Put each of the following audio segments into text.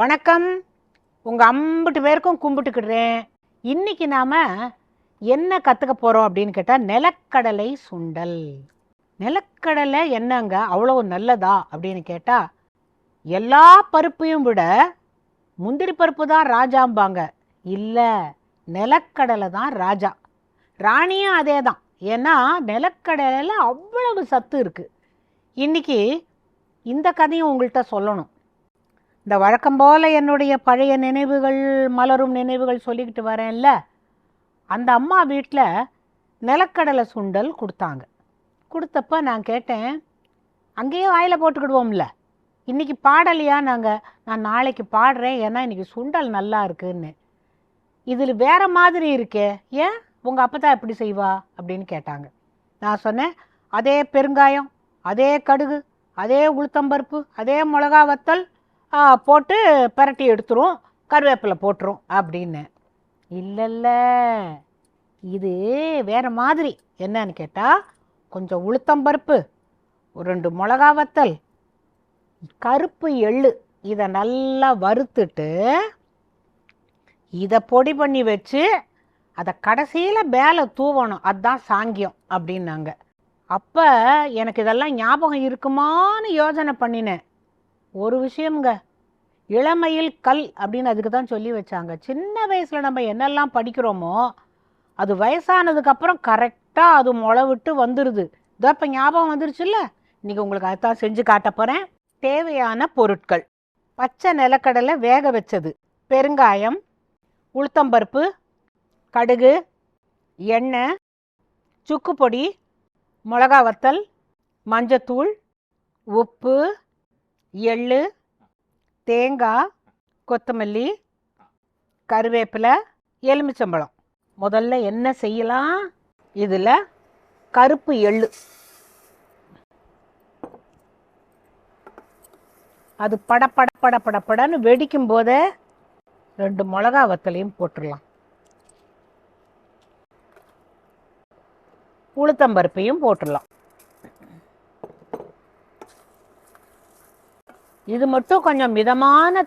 வணக்கம். உங்கள் அம்பிட்டு பேருக்கும் கும்பிட்டுக்கிடுறேன். இன்னைக்கு நாம் என்ன கற்றுக்க போகிறோம் அப்படின்னு கேட்டால் நிலக்கடலை சுண்டல். நிலக்கடலை என்னங்க? அவ்வளோ நல்லதா? அப்படின்னு கேட்டால் எல்லா பருப்பையும் விட முந்திரி பருப்பு தான் ராஜாம்பாங்க. இல்லை நிலக்கடலை தான் ராஜா. ராணியும் அதே தான் ஏன்னா நிலக்கடலையில் அவ்வளவு சத்து இருக்குது இன்னைக்கு இந்த கதையும் உங்கள்கிட்ட சொல்லணும். இந்த வழக்கம் போல் என்னுடைய பழைய நினைவுகள் மலரும் நினைவுகள் சொல்லிக்கிட்டு வரேன்ல. அந்த அம்மா வீட்டில் நிலக்கடலை சுண்டல் கொடுத்தாங்க. கொடுத்தப்ப நான் கேட்டேன் அங்கேயே வாயில் போட்டுக்கிடுவோம்ல. இன்றைக்கி பாடலையா நாங்கள் நான் நாளைக்கு பாடுறேன். ஏன்னா இன்றைக்கி சுண்டல் நல்லா இருக்குன்னு. இதில் வேறு மாதிரி இருக்கே. ஏன்? உங்கள் அப்பத்தா எப்படி செய்வா? அப்படின்னு கேட்டாங்க. நான் சொன்னேன் அதே பெருங்காயம் அதே கடுகு அதே உளுத்தம்பருப்பு அதே மிளகா வத்தல் போட்டு பிரட்டி எடுத்துரும். கருவேப்பிலை போட்டுரும் அப்படின்னு. இல்லைல்ல. இது வேறு மாதிரி. என்னன்னு கேட்டால் கொஞ்சம் உளுத்தம்பருப்பு ஒரு ரெண்டு மிளகா வத்தல் கருப்பு எள்ளு இதை நல்லா வறுத்துட்டு இதை பொடி பண்ணி வச்சு அதை கடைசியில் மேலே தூவணும். அதுதான் சாங்கியம் அப்படின்னாங்க. அப்போ எனக்கு இதெல்லாம் ஞாபகம் இருக்குமான்னு யோசனை பண்ணினேன். ஒரு விஷயம்ங்க. இளமையில் கல் அப்படின்னு அதுக்கு தான் சொல்லி வச்சாங்க. சின்ன வயசில் நம்ம என்னெல்லாம் படிக்கிறோமோ அது வயசானதுக்கப்புறம் கரெக்டாக அது முளை விட்டு வந்துடுது இதோ இப்போ ஞாபகம் வந்துருச்சுல்ல? இன்றைக்கி உங்களுக்கு அதுதான் செஞ்சு காட்ட போகிறேன் தேவையான பொருட்கள். பச்சை நிலக்கடலை வேக வச்சது. பெருங்காயம் உளுத்தம்பருப்பு கடுகு எண்ணெய் சுக்கு பொடி மிளகா வத்தல் மஞ்சத்தூள் உப்பு எள்ளு தேங்காய் கொத்தமல்லி கருவேப்பிலை எலுமிச்சம்பழம். முதல்ல என்ன செய்யலாம்? இதில் கருப்பு எள்ளு. அது படப்பட பட பட பட படன்னு வெடிக்கும் போதே ரெண்டு மிளகா வத்தலையும் போட்டுடலாம். உளுத்தம்பருப்பையும் போட்டுடலாம். இது மட்டும் கொஞ்சம் மிதமான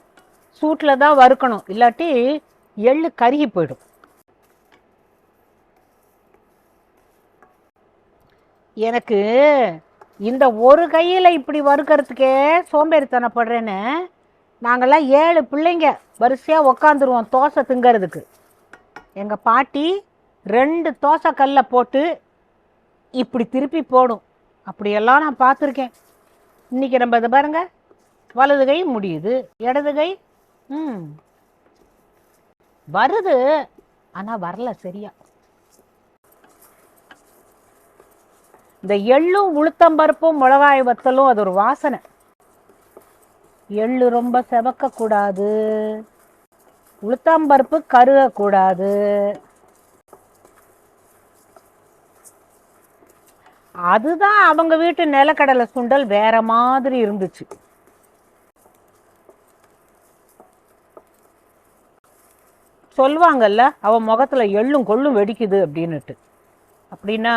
சூட்டில் தான் வறுக்கணும். இல்லாட்டி எள்ளு கருகி போயிடும். எனக்கு இந்த ஒரு கையில் இப்படி வறுக்கிறதுக்கே சோம்பேறித்தனப்படுறேன்னு நாங்கள்லாம் ஏழு பிள்ளைங்க வரிசையாக உக்காந்துருவோம் தோசை திங்கிறதுக்கு. எங்கள் பாட்டி ரெண்டு தோசை கல்ல போட்டு இப்படி திருப்பி போடும். அப்படியெல்லாம் நான் பார்த்துருக்கேன். இன்னைக்கு நம்ம இதை பாருங்கள் வலது கை முடியுது இடது கை ம். வருது ஆனால் வரல சரியா. இந்த எள்ளும் உளுத்தம்பருப்பும் மிளகாய் வத்தலும் அது ஒரு வாசனை. எள்ளு ரொம்ப செவக்க கூடாது உளுத்தம்பருப்பு கருகக்கூடாது. அதுதான் அவங்க வீட்டு நிலக்கடலை சுண்டல் வேற மாதிரி இருந்துச்சு. சொல்லுவாங்கல்ல அவன் முகத்தில் எள்ளும் கொள்ளும் வெடிக்குது அப்படின்னுட்டு. அப்படின்னா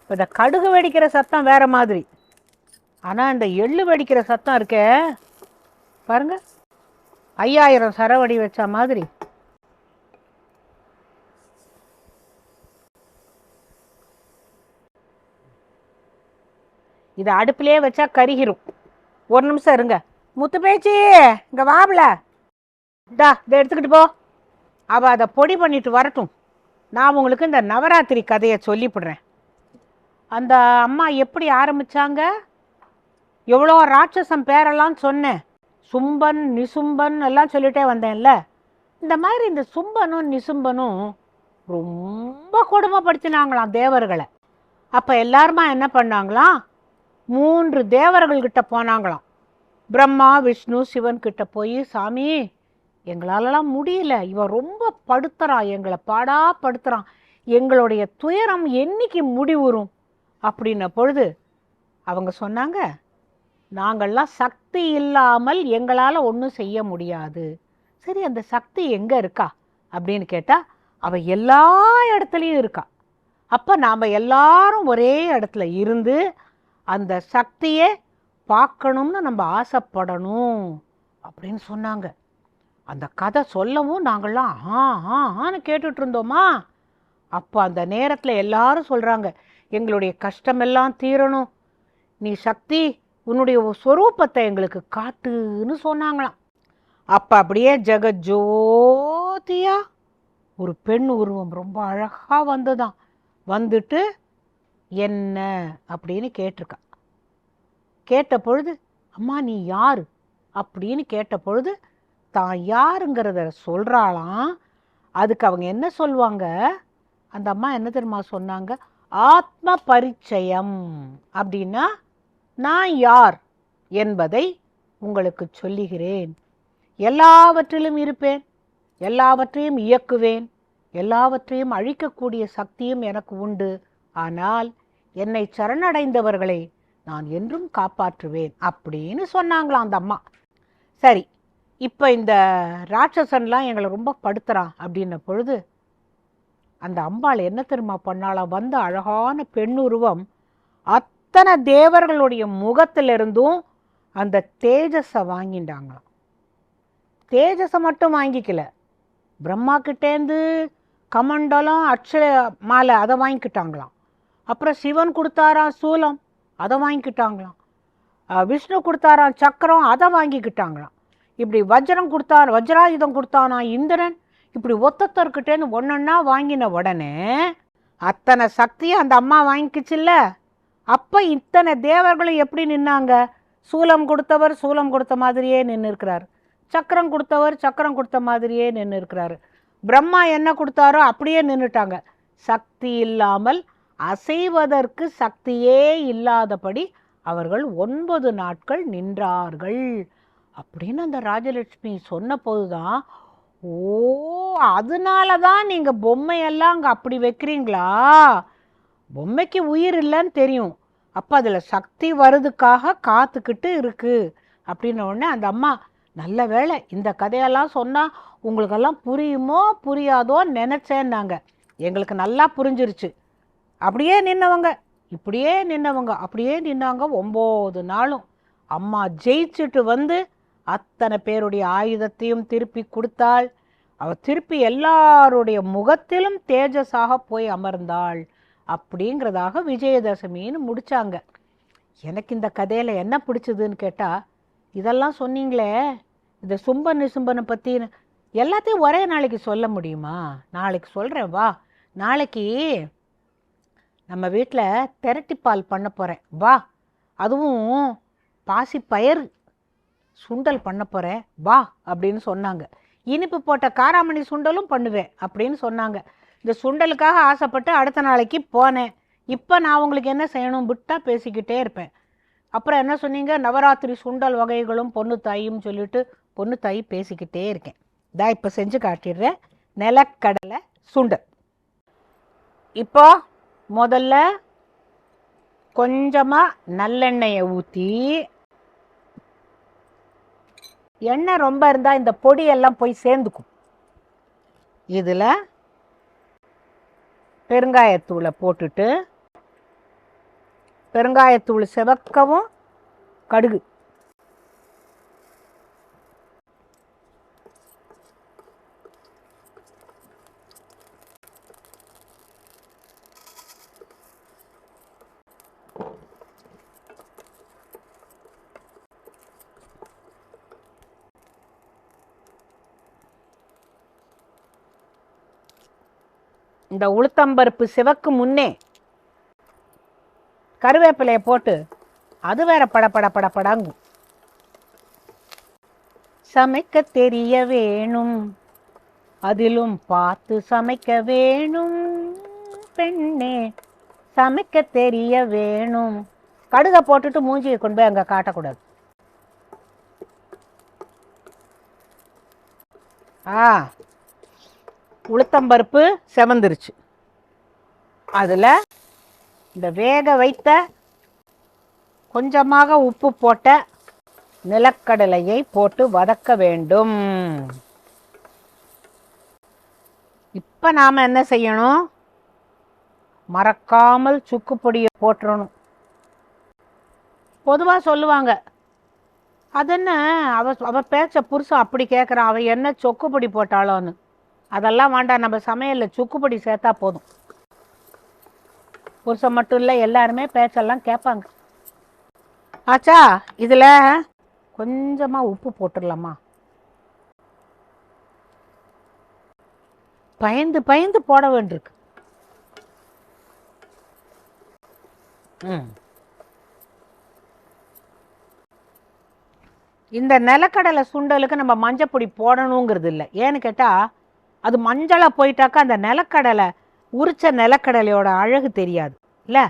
இப்போ இந்த கடுகு வெடிக்கிற சத்தம் வேறு மாதிரி. ஆனால் இந்த எள்ளு வெடிக்கிற சத்தம் இருக்கே பாருங்க. ஐயாயிரம் சரவடி வச்ச மாதிரி. இதை அடுப்பிலே வச்சா கருகிரும். ஒரு நிமிஷம் இருங்க. முத்து பேச்சு இங்கே வாபல டா இதை எடுத்துக்கிட்டு போ. அவள் அதை பொடி பண்ணிட்டு வரட்டும். நான் உங்களுக்கு இந்த நவராத்திரி கதையை சொல்லிவிடுறேன் அந்த அம்மா எப்படி ஆரம்பிச்சாங்க? எவ்வளோ ராட்சசம் பேரெல்லாம் சொன்னேன். சும்பன் நிசும்பன் எல்லாம் சொல்லிட்டே வந்தேன்ல. இந்த மாதிரி இந்த சும்பனும் நிசும்பனும் ரொம்ப கொடுமைப்படுத்தினாங்களாம் தேவர்களை. அப்போ எல்லாருமா என்ன பண்ணாங்களாம் மூன்று தேவர்கள்கிட்ட போனாங்களாம். பிரம்மா விஷ்ணு சிவன் கிட்ட போய் சாமி எங்களாலலாம் முடியல. இவன் ரொம்ப படுத்துறான் எங்களை பாடா படுத்துறான். எங்களுடைய துயரம் என்னைக்கு முடிவுறும்? அப்படின்ன பொழுது அவங்க சொன்னாங்க நாங்கள்லாம் சக்தி இல்லாமல் எங்களால் ஒன்றும் செய்ய முடியாது. சரி அந்த சக்தி எங்கே இருக்கா? அப்படின்னு கேட்டால் அவள் எல்லா இடத்துலையும் இருக்கா. அப்போ நாம் எல்லாரும் ஒரே இடத்துல இருந்து அந்த சக்தியை பார்க்கணும்னு நம்ம ஆசைப்படணும் அப்படின்னு சொன்னாங்க. அந்த கதை சொல்லவும் நாங்கள்லாம் ஆ ஆ ஆன்னு கேட்டுட்டு இருந்தோமா அப்போ அந்த நேரத்தில் எல்லாரும் சொல்கிறாங்க எங்களுடைய கஷ்டமெல்லாம் தீரணும். நீ சக்தி உன்னுடைய ஸ்வரூபத்தை எங்களுக்கு காட்டுன்னு சொன்னாங்களாம். அப்போ அப்படியே ஜெகஜோதியா ஒரு பெண் உருவம் ரொம்ப அழகாக வந்ததாம். வந்துட்டு என்ன? அப்படின்னு கேட்டிருக்கா. கேட்ட பொழுது அம்மா நீ யார்? அப்படின்னு கேட்ட பொழுது தான் யாருங்கிறத சொல்கிறாளாம் அதுக்கு அவங்க என்ன சொல்லுவாங்க? அந்த அம்மா என்ன தெரியுமா சொன்னாங்க? ஆத்ம பரிச்சயம் அப்படின்னா நான் யார் என்பதை உங்களுக்கு சொல்லுகிறேன். எல்லாவற்றிலும் இருப்பேன் எல்லாவற்றையும் இயக்குவேன் எல்லாவற்றையும் அழிக்கக்கூடிய சக்தியும் எனக்கு உண்டு. ஆனால் என்னை சரணடைந்தவர்களை நான் என்றும் காப்பாற்றுவேன் அப்படின்னு சொன்னாங்களாம் அந்த அம்மா. சரி இப்போ இந்த ராட்சசன்லாம் எங்களை ரொம்ப படுத்துகிறான் அப்படின்ன பொழுது அந்த அம்பாள் என்ன தெரியுமா பண்ணாலாம் வந்த அழகான பெண்ணுருவம் அத்தனை தேவர்களுடைய முகத்திலிருந்தும் அந்த தேஜஸை வாங்கிட்டாங்களாம் தேஜஸை மட்டும் வாங்கிக்கல. பிரம்மா கிட்டேந்து கமண்டலம் அட்சய மாலை அதை வாங்கிக்கிட்டாங்களாம். அப்புறம் சிவன் கொடுத்தாராம் சூலம் அதை வாங்கிக்கிட்டாங்களாம். விஷ்ணு கொடுத்தாராம் சக்கரம் அதை வாங்கிக்கிட்டாங்களாம். இப்படி வஜ்ரம் கொடுத்தார் வஜ்ராயுதம் கொடுத்தானா இந்திரன்? இப்படி ஒத்தத்தர்கிட்டேன்னு ஒன்றொன்னா வாங்கின உடனே அத்தனை சக்தியும் அந்த அம்மா வாங்கிக்கிச்சுல்ல? அப்போ இத்தனை தேவர்களும் எப்படி நின்னாங்க? சூலம் கொடுத்தவர் சூலம் கொடுத்த மாதிரியே நின்று இருக்கிறார் சக்கரம் கொடுத்தவர் சக்கரம் கொடுத்த மாதிரியே நின்று இருக்கிறாரு பிரம்மா என்ன கொடுத்தாரோ அப்படியே நின்றுட்டாங்க சக்தி இல்லாமல் அசைவதற்கு சக்தியே இல்லாதபடி அவர்கள் ஒன்பது நாட்கள் நின்றார்கள். அப்படின்னு அந்த ராஜலட்சுமி சொன்னபோது தான் ஓ அதனால தான் நீங்கள் பொம்மையெல்லாம் அங்கே அப்படி வைக்கிறீங்களா? பொம்மைக்கு உயிர் இல்லைன்னு தெரியும். அப்போ அதில் சக்தி வருதுக்காக காத்துக்கிட்டு இருக்குது அப்படின்ன உடனே அந்த அம்மா நல்ல வேளை இந்த கதையெல்லாம் சொன்னால் உங்களுக்கெல்லாம் புரியுமோ புரியாதோ நினச்சேன்னாங்க. எங்களுக்கு நல்லா புரிஞ்சிருச்சு. அப்படியே நின்னவங்க இப்படியே நின்னவங்க அப்படியே நின்னாங்க ஒம்பது நாளும். அம்மா ஜெயிச்சுட்டு வந்து அத்தனை பேருடைய ஆயுதத்தையும் திருப்பி கொடுத்தாள். அவள் திருப்பி எல்லாருடைய முகத்திலும் தேஜஸாக போய் அமர்ந்தாள். அப்படிங்கிறதாக விஜயதசமின்னு முடிச்சாங்க. எனக்கு இந்த கதையில் என்ன பிடிச்சதுன்னு கேட்டால் இதெல்லாம் சொன்னீங்களே இந்த சும்பன் நிசும்பனை பற்றினு எல்லாத்தையும் ஒரே நாளைக்கு சொல்ல முடியுமா? நாளைக்கு சொல்கிறேன் வா. நாளைக்கு நம்ம வீட்டில் திரட்டிப்பால் பண்ண போகிறேன் வா. அதுவும் பாசி பயிர் சுண்டல் பண்ண போகிறேன் வா அப்படின்னு சொன்னாங்க. இனிப்பு போட்ட காராமணி சுண்டலும் பண்ணுவேன் அப்படின்னு சொன்னாங்க. இந்த சுண்டலுக்காக ஆசைப்பட்டு அடுத்த நாளைக்கு போனேன். இப்போ நான் உங்களுக்கு என்ன செய்யணும்? விட்டா பேசிக்கிட்டே இருப்பேன். அப்புறம் என்ன சொன்னீங்க? நவராத்திரி சுண்டல் வகைகளும் பொண்ணு தாயும் சொல்லிட்டு பொண்ணு தாய் பேசிக்கிட்டே இருக்கேன். தான் இப்போ செஞ்சு காட்டிடுறேன். நிலக்கடலை சுண்டல். இப்போ முதல்ல கொஞ்சமாக நல்லெண்ணெயை ஊற்றி எண்ணெய் ரொம்ப இருந்தால் இந்த பொடியெல்லாம் போய் சேர்ந்துக்கும். இதில் பெருங்காயத்தூளை போட்டுட்டு பெருங்காயத்தூள் செவக்கவும் கடுகு. இந்த உளுத்தம்பருப்பு சிவக்கு முன்னே கருவேப்பிலையை போட்டு அது வேற பட பட பட படாங்கும். சமைக்க தெரிய வேணும். அதிலும் பார்த்து சமைக்க வேணும். பெண்ணே சமைக்க தெரிய வேணும். கடுகை போட்டுட்டு மூஞ்சியை கொண்டு போய் அங்கே காட்டக்கூடாது. ஆ உளுத்தம்பருப்பு செவந்துருச்சு. அதில் இந்த வேக வைத்த கொஞ்சமாக உப்பு போட்ட நிலக்கடலையை போட்டு வதக்க வேண்டும். இப்போ நாம் என்ன செய்யணும்? மறக்காமல் சுக்கு பொடியை போட்டுறணும் பொதுவாக சொல்லுவாங்க அது என்ன அவ அவ பேச்ச புருஷன் அப்படி கேட்குறான் அவன் என்ன சொக்குப்பொடி போட்டாளோன்னு. அதெல்லாம் வேண்டாம் நம்ம சமையலில் சுக்குப்பொடி சேர்த்தா போதும். புருஷன் மட்டும் இல்லை எல்லாருமே பேச்செல்லாம் கேட்பாங்க. ஆச்சா இதில் கொஞ்சமாக உப்பு போட்டுடலாமா? பயந்து பயந்து போட வேண்டியிருக்கு. இந்த நிலக்கடலை சுண்டலுக்கு நம்ம மஞ்சப்பொடி போடணுங்கிறது இல்லை. ஏன்னு கேட்டால் அது மஞ்சளாக போயிட்டாக்கா அந்த நிலக்கடலை உரிச்ச நிலக்கடலையோட அழகு தெரியாது. இல்லை?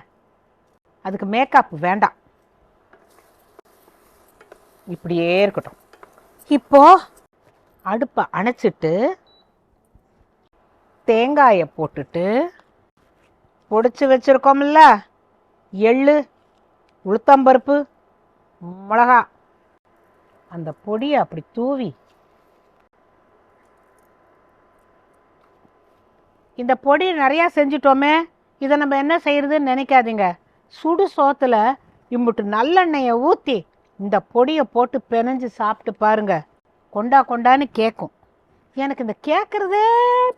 அதுக்கு மேக்கப் வேண்டாம். இப்படியே இருக்கட்டும். இப்போ அடுப்பை அணைச்சிட்டு தேங்காயை போட்டுட்டு பொடிச்சு வச்சுருக்கோம்ல? எள்ளு உளுத்தம்பருப்பு மிளகா. அந்த பொடியை அப்படி தூவி இந்த பொடி நிறையா செஞ்சிட்டோமே இதை நம்ம என்ன செய்கிறதுன்னு நினைக்காதீங்க. சுடு சோத்தில் இம்புட்டு நல்லெண்ணெயை ஊற்றி இந்த பொடியை போட்டு பிணைஞ்சு சாப்பிட்டு பாருங்கள் கொண்டா கொண்டான்னு கேட்கும் எனக்கு இந்த கேட்குறதே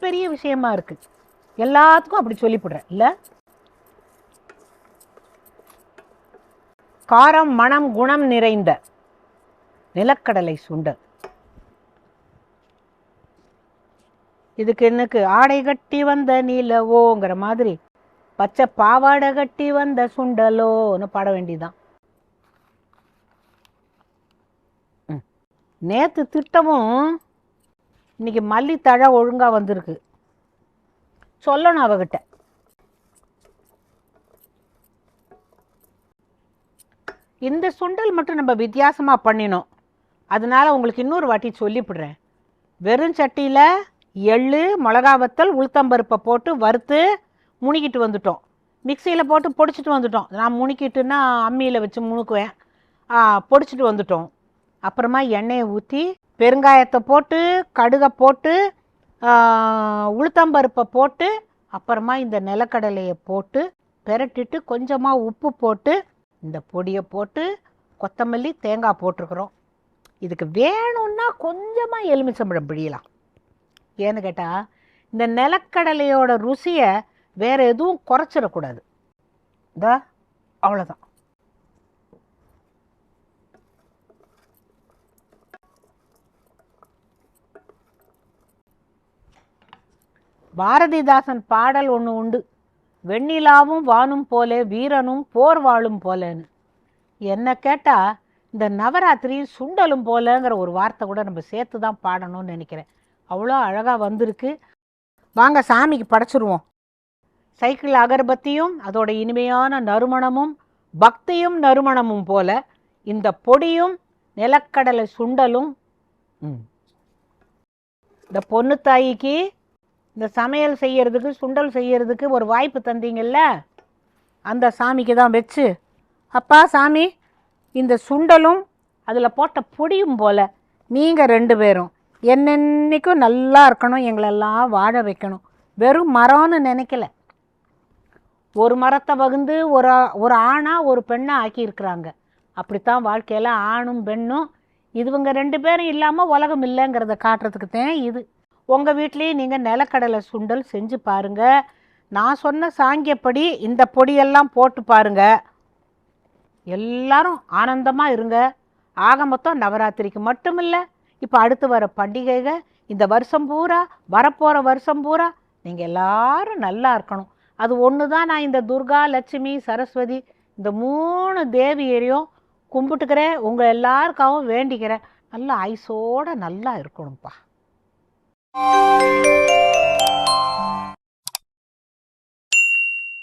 பெரிய விஷயமா இருக்குது எல்லாத்துக்கும் அப்படி சொல்லிவிடுறேன் இல்லை? காரம் மணம் குணம் நிறைந்த நிலக்கடலை சுண்டல். இதுக்கு என்னக்கு? ஆடை கட்டி வந்த நீலவோங்கிற மாதிரி. பச்சை பாவாடை கட்டி வந்த சுண்டலோன்னு பாட வேண்டியதுதான். ம். நேத்து திட்டமும் இன்னைக்கு மல்லித்தழை ஒழுங்கா வந்திருக்கு. சொல்லணும் அவகிட்ட. இந்த சுண்டல் மட்டும் நம்ம வித்தியாசமா பண்ணினோம். அதனால உங்களுக்கு இன்னொரு வாட்டி சொல்லிவிடுறேன் வெறும் சட்டியில் எள்ளு மிளகா வத்தல் உளுத்தம்பருப்பை போட்டு வறுத்து முணுக்கிட்டு வந்துட்டோம். மிக்சியில் போட்டு பொடிச்சிட்டு வந்துட்டோம். நான் முணுக்கிட்டுன்னா அம்மியில் வச்சு முணுக்குவேன். பொடிச்சிட்டு வந்துட்டோம். அப்புறமா எண்ணெயை ஊற்றி பெருங்காயத்தை போட்டு கடுகை போட்டு உளுத்தம்பருப்பை போட்டு அப்புறமா இந்த நிலக்கடலையை போட்டு பெரட்டிட்டு கொஞ்சமாக உப்பு போட்டு இந்த பொடியை போட்டு கொத்தமல்லி தேங்காய் போட்டிருக்குறோம். இதுக்கு வேணும்னா கொஞ்சமாக எலுமிச்சம்பழம் பிழியலாம். ஏன்னு கேட்டால் இந்த நிலக்கடலையோட ருசியை வேற எதுவும் குறைச்சிடக்கூடாது. இதா அவ்வளோதான் பாரதிதாசன் பாடல் ஒன்று உண்டு. வெண்ணிலாவும் வானும் போலே வீரனும் போர் வாழும் போலேன்னு. என்ன கேட்டால் இந்த நவராத்திரி சுண்டலும் போலங்கிற ஒரு வார்த்தை கூட நம்ம சேர்த்து தான் பாடணும்னு நினைக்கிறேன். அவ்வளோ அழகாக வந்திருக்கு. வாங்க சாமிக்கு படைச்சிருவோம். சைக்கிள் அகர்பத்தியும் அதோட இனிமையான நறுமணமும் பக்தியும் நறுமணமும் போல இந்த பொடியும் நிலக்கடலை சுண்டலும் இந்த பொண்ணு தாய்க்கு இந்த சமையல் செய்யறதுக்கு சுண்டல் செய்யறதுக்கு ஒரு வாய்ப்பு தந்தீங்கல்ல? அந்த சாமிக்கு தான் வச்சு. அப்பா சாமி இந்த சுண்டலும் அதில் போட்ட பொடியும் போல நீங்கள் ரெண்டு பேரும். என்னென்னைக்கும் நல்லா இருக்கணும் எங்களெல்லாம் வாழ வைக்கணும். வெறும் மரம்னு நினைக்கல. ஒரு மரத்தை வகுந்து ஒரு ஒரு ஆணாக ஒரு பெண்ணை ஆக்கியிருக்கிறாங்க. அப்படித்தான் வாழ்க்கையில் ஆணும் பெண்ணும் இதுவங்க ரெண்டு பேரும் இல்லாமல் உலகம் இல்லைங்கிறத காட்டுறதுக்கு தான் இது. உங்கள் வீட்லேயும் நீங்கள் நிலக்கடலை சுண்டல் செஞ்சு பாருங்கள் நான் சொன்ன சாங்கியப்படி இந்த பொடியெல்லாம் போட்டு பாருங்கள் எல்லாரும் ஆனந்தமாக இருங்க. ஆக மொத்தம் நவராத்திரிக்கு மட்டும் இல்லை இப்போ அடுத்து வர பண்டிகைகள் இந்த வருஷம் பூரா வரப்போகிற வருஷம் பூரா நீங்கள் எல்லாரும் நல்லா இருக்கணும். அது ஒன்று தான் நான் இந்த துர்கா லட்சுமி சரஸ்வதி இந்த மூணு தேவியரையும் கும்பிட்டுக்கிறேன். உங்கள் எல்லாருக்காகவும் வேண்டிக்கிறேன். நல்லா ஐஸோட நல்லா இருக்கணும்ப்பா.